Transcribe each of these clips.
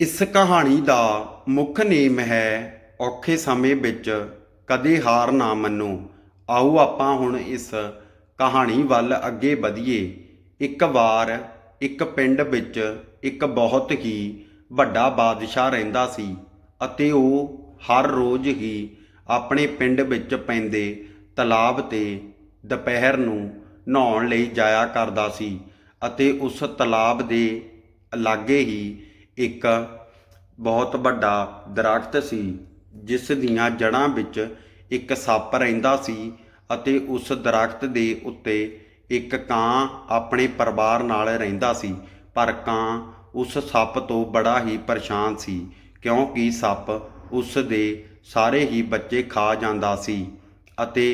ਇਸ ਕਹਾਣੀ ਦਾ ਮੁੱਖ ਨੇਮ ਹੈ ਔਖੇ ਸਮੇਂ ਵਿੱਚ ਕਦੇ ਹਾਰ ਨਾ ਮੰਨੋ। ਆਓ ਆਪਾਂ ਹੁਣ ਇਸ ਕਹਾਣੀ ਵੱਲ ਅੱਗੇ ਵਧੀਏ। ਇੱਕ ਵਾਰ ਇੱਕ ਪਿੰਡ ਵਿੱਚ ਇੱਕ ਬਹੁਤ ਹੀ ਵੱਡਾ ਬਾਦਸ਼ਾਹ ਰਹਿੰਦਾ ਸੀ ਅਤੇ ਉਹ ਹਰ ਰੋਜ਼ ਹੀ ਆਪਣੇ ਪਿੰਡ ਵਿੱਚ ਪੈਂਦੇ ਤਲਾਬ ਤੇ ਦੁਪਹਿਰ ਨੂੰ ਨਹਾਉਣ ਲਈ ਜਾਇਆ ਕਰਦਾ ਸੀ ਅਤੇ ਉਸ ਤਲਾਬ ਦੇ ਲਾਗੇ ਹੀ ਇੱਕ ਬਹੁਤ ਵੱਡਾ ਦਰਖਤ ਸੀ, ਜਿਸ ਦੀਆਂ ਜੜ੍ਹਾਂ ਵਿੱਚ ਇੱਕ ਸੱਪ ਰਹਿੰਦਾ ਸੀ ਅਤੇ ਉਸ ਦਰਖਤ ਦੇ ਉੱਤੇ ਇੱਕ ਕਾਂ ਆਪਣੇ ਪਰਿਵਾਰ ਨਾਲ ਰਹਿੰਦਾ ਸੀ, ਪਰ ਕਾਂ ਉਸ ਸੱਪ ਤੋਂ ਬੜਾ ਹੀ ਪਰੇਸ਼ਾਨ ਸੀ, ਕਿਉਂਕਿ ਸੱਪ ਉਸ ਦੇ ਸਾਰੇ ਹੀ ਬੱਚੇ ਖਾ ਜਾਂਦਾ ਸੀ ਅਤੇ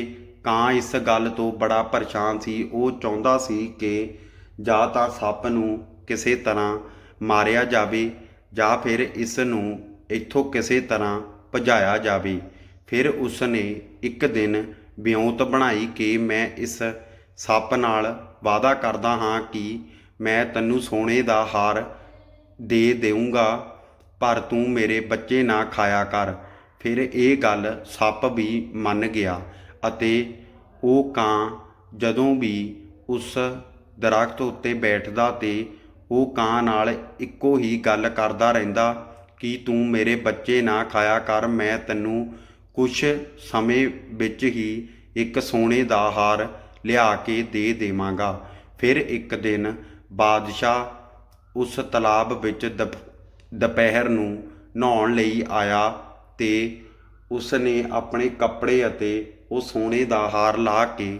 ਕਾਂ ਇਸ ਗੱਲ ਤੋਂ ਬੜਾ ਪਰੇਸ਼ਾਨ ਸੀ। ਉਹ ਚਾਹੁੰਦਾ ਸੀ ਕਿ ਜਾਂ ਤਾਂ ਸੱਪ ਨੂੰ ਕਿਸੇ ਤਰ੍ਹਾਂ ਮਾਰਿਆ ਜਾਵੇ ਜਾਂ ਫਿਰ ਇਸ ਨੂੰ ਇੱਥੋਂ ਕਿਸੇ ਤਰ੍ਹਾਂ ਭਜਾਇਆ ਜਾਵੇ। ਫਿਰ ਉਸ ਨੇ ਇੱਕ ਦਿਨ ਵਿਉਂਤ ਬਣਾਈ ਕਿ ਮੈਂ ਇਸ ਸੱਪ ਨਾਲ ਵਾਅਦਾ ਕਰਦਾ ਹਾਂ ਕਿ ਮੈਂ ਤੈਨੂੰ ਸੋਨੇ ਦਾ ਹਾਰ ਦੇ ਦੇਊਂਗਾ, ਪਰ ਤੂੰ ਮੇਰੇ ਬੱਚੇ ਨਾ ਖਾਇਆ ਕਰ। ਫਿਰ ਇਹ ਗੱਲ ਸੱਪ ਵੀ ਮੰਨ ਗਿਆ ਅਤੇ ਉਹ ਕਾਂ ਜਦੋਂ ਵੀ ਉਸ ਦਰਖਤ ਉੱਤੇ ਬੈਠਦਾ ਤੇ ਉਹ ਕਾਂ ਨਾਲ ਇੱਕੋ ਹੀ ਗੱਲ ਕਰਦਾ ਰਹਿੰਦਾ ਕਿ ਤੂੰ ਮੇਰੇ ਬੱਚੇ ਨਾ ਖਾਇਆ ਕਰ, ਮੈਂ ਤੈਨੂੰ ਕੁਛ ਸਮੇਂ ਵਿੱਚ ਹੀ ਇੱਕ ਸੋਨੇ ਦਾ ਹਾਰ ਲਿਆ ਕੇ ਦੇ ਦੇਵਾਂਗਾ। ਫਿਰ ਇੱਕ ਦਿਨ ਬਾਦਸ਼ਾਹ ਉਸ ਤਲਾਬ ਵਿੱਚ ਦੁਪ- ਦੁਪਹਿਰ ਨੂੰ ਨਹਾਉਣ ਲਈ ਆਇਆ ਤੇ ਉਸ ਨੇ ਆਪਣੇ ਕੱਪੜੇ ਅਤੇ ਉਹ ਸੋਨੇ ਦਾ ਹਾਰ ਲਾ ਕੇ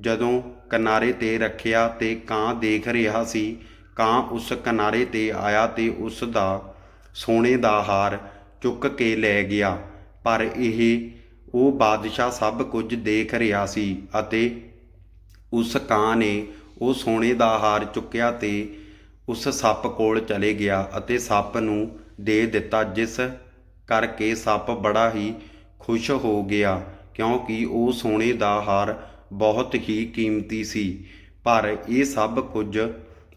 ਜਦੋਂ ਕਿਨਾਰੇ ਤੇ ਰੱਖਿਆ ਤੇ ਕਾਂ ਦੇਖ ਰਿਹਾ ਸੀ ਕਾਂ ਉਸ ਕਿਨਾਰੇ ਤੇ ਆਇਆ ਤੇ ਉਸ ਦਾ ਸੋਨੇ ਦਾ ਹਾਰ ਚੁੱਕ ਕੇ ਲੈ ਗਿਆ। ਪਰ ਇਹ ਉਹ ਬਾਦਸ਼ਾਹ ਸਭ ਕੁਝ ਦੇਖ ਰਿਹਾ ਸੀ ਅਤੇ ਉਸ ਕਾਂ ਨੇ ਉਹ ਸੋਨੇ ਦਾ ਹਾਰ ਚੁੱਕਿਆ ਤੇ ਉਸ ਸੱਪ ਕੋਲ ਚਲੇ ਗਿਆ ਅਤੇ ਸੱਪ ਨੂੰ ਦੇ ਦਿੱਤਾ, ਜਿਸ ਕਰਕੇ ਸੱਪ ਬੜਾ ਹੀ ਖੁਸ਼ ਹੋ ਗਿਆ, ਕਿਉਂਕਿ ਉਹ ਸੋਨੇ ਦਾ ਹਾਰ ਬਹੁਤ ਹੀ ਕੀਮਤੀ ਸੀ। ਪਰ ਇਹ ਸਭ ਕੁਝ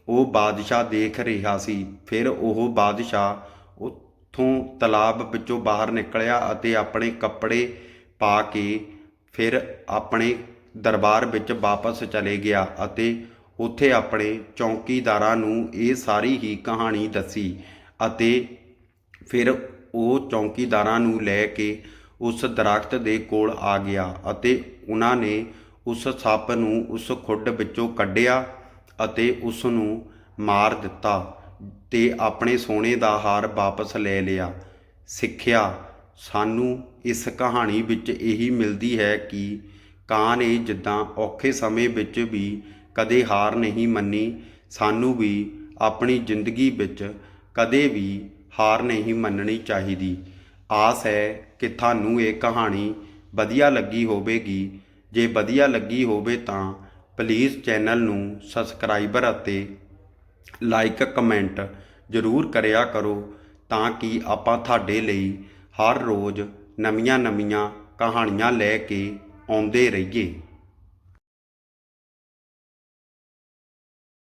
ਉਹ ਬਾਦਸ਼ਾਹ ਦੇਖ ਰਿਹਾ ਸੀ। ਫਿਰ ਉਹ ਬਾਦਸ਼ਾਹ ਉੱਥੋਂ ਤਲਾਬ ਵਿੱਚੋਂ ਬਾਹਰ ਨਿਕਲਿਆ ਅਤੇ ਆਪਣੇ ਕੱਪੜੇ ਪਾ ਕੇ ਫਿਰ ਆਪਣੇ ਦਰਬਾਰ ਵਿੱਚ ਵਾਪਸ ਚਲੇ ਗਿਆ ਅਤੇ ਉੱਥੇ ਆਪਣੇ ਚੌਕੀਦਾਰਾਂ ਨੂੰ ਇਹ ਸਾਰੀ ਹੀ ਕਹਾਣੀ ਦੱਸੀ ਅਤੇ ਫਿਰ ਉਹ ਚੌਕੀਦਾਰਾਂ ਨੂੰ ਲੈ ਕੇ ਉਸ ਦਰਖਤ ਦੇ ਕੋਲ ਆ ਗਿਆ ਅਤੇ ਉਹਨਾਂ ਨੇ ਉਸ ਸੱਪ ਨੂੰ ਉਸ ਖੁੱਡ ਵਿੱਚੋਂ ਕੱਢਿਆ ਅਤੇ ਉਸ ਨੂੰ ਮਾਰ ਦਿੱਤਾ ਤੇ ਆਪਣੇ ਸੋਨੇ ਦਾ ਹਾਰ ਵਾਪਸ ਲੈ ਲਿਆ। ਸਿੱਖਿਆ, ਸਾਨੂੰ ਇਸ ਕਹਾਣੀ ਵਿੱਚ ਇਹੀ ਮਿਲਦੀ ਹੈ ਕਿ ਕਾਂ ਨੇ ਜਿੱਦਾਂ ਔਖੇ ਸਮੇਂ ਵਿੱਚ ਵੀ ਕਦੇ ਹਾਰ ਨਹੀਂ ਮੰਨੀ, ਸਾਨੂੰ ਵੀ ਆਪਣੀ ਜ਼ਿੰਦਗੀ ਵਿੱਚ ਕਦੇ ਵੀ ਹਾਰ ਨਹੀਂ ਮੰਨਣੀ ਚਾਹੀਦੀ। ਆਸ ਹੈ ਕਿ ਤੁਹਾਨੂੰ ਇਹ ਕਹਾਣੀ ਵਧੀਆ ਲੱਗੀ ਹੋਵੇਗੀ। ਜੇ ਵਧੀਆ ਲੱਗੀ ਹੋਵੇ ਤਾਂ ਪਲੀਜ਼ ਚੈਨਲ ਨੂੰ ਸਬਸਕ੍ਰਾਈਬਰ ਅਤੇ ਲਾਈਕ ਕਮੈਂਟ ਜ਼ਰੂਰ ਕਰਿਆ ਕਰੋ ਤਾਂ ਕਿ ਆਪਾਂ ਤੁਹਾਡੇ ਲਈ ਹਰ ਰੋਜ਼ ਨਵੀਆਂ-ਨਵੀਆਂ ਕਹਾਣੀਆਂ ਲੈ ਕੇ ਆਉਂਦੇ ਰਹੀਏ।